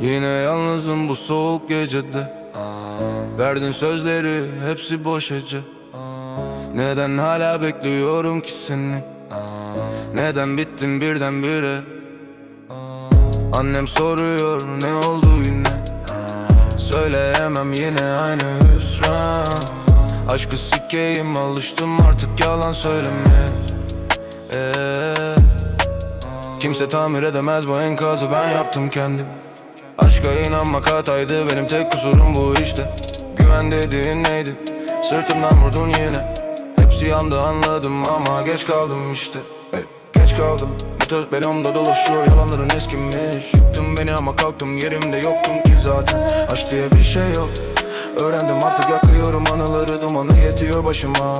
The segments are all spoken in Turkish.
Yine yalnızım bu soğuk gecede. Verdin sözleri hepsi boş ece. Neden hala bekliyorum ki seni? Neden bittin birdenbire? Annem soruyor ne oldu yine Söyleyemem yine aynı hüsran. Aşkı sikeyim alıştım artık yalan söylemeye Ee, Kimse tamir edemez bu enkazı ben yaptım kendim. Aşka inanmak hataydı benim tek kusurum bu işte. Güven dediğin neydi? Sırtımdan vurdun yine. Hepsi yandı anladım ama geç kaldım işte. Ey, Geç kaldım. Töz belamda dolaşıyor yalanların eskimiş. Yıktın beni ama kalktım yerimde yoktum ki zaten Öğrendim artık yakıyorum anıları dumanı yetiyor başıma.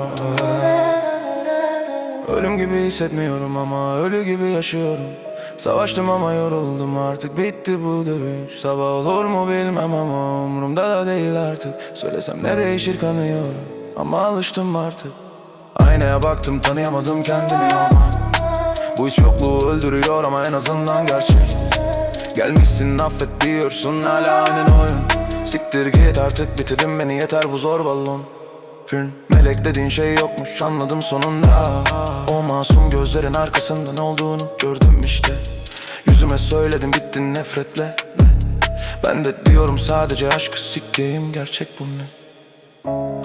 Ölüm gibi hissetmiyorum ama ölü gibi yaşıyorum. Savaştım ama yoruldum artık bitti bu dövüş. Sabah olur mu bilmem ama umurumda da değil artık. Söylesem ne değişir kanıyorum ama alıştım artık. Aynaya baktım tanıyamadım kendimi ama. Bu his yokluğu öldürüyor ama en azından gerçek. Gelmişsin affet diyorsun hala aynı oyun Siktir git artık bitirdin beni yeter bu zor balon Fün melek dediğin şey yokmuş anladım sonunda. O masum gözlerin arkasında ne olduğunu gördüm işte. Yüzüme söyledim bittin nefretle. Ben de diyorum sadece aşkı sikeyim gerçek bu ne?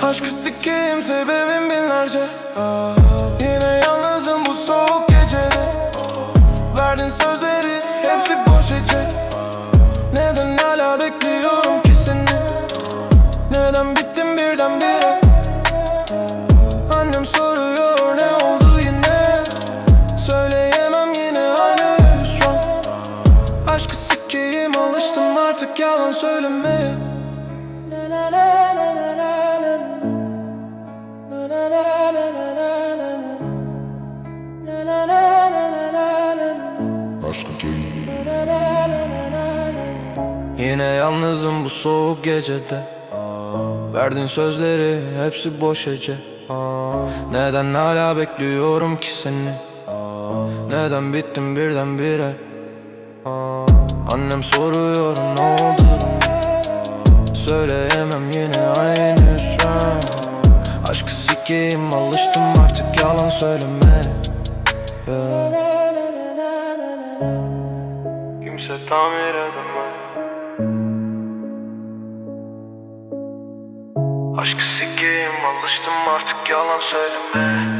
Aşkı sikeyim sebebim binlerce. Yine yalnızım artık yalan söylemeye Yine yalnızım bu soğuk gecede. Verdin sözleri hepsi boş ece Neden hala bekliyorum ki seni? Neden bittin birdenbire Annem soruyor ne oldu? Söyleyemem yine aynı hüsran Aşkı sikeyim alıştım artık yalan söyleme. Kimse tamir edemez. Aşkı sikeyim alıştım artık yalan söyleme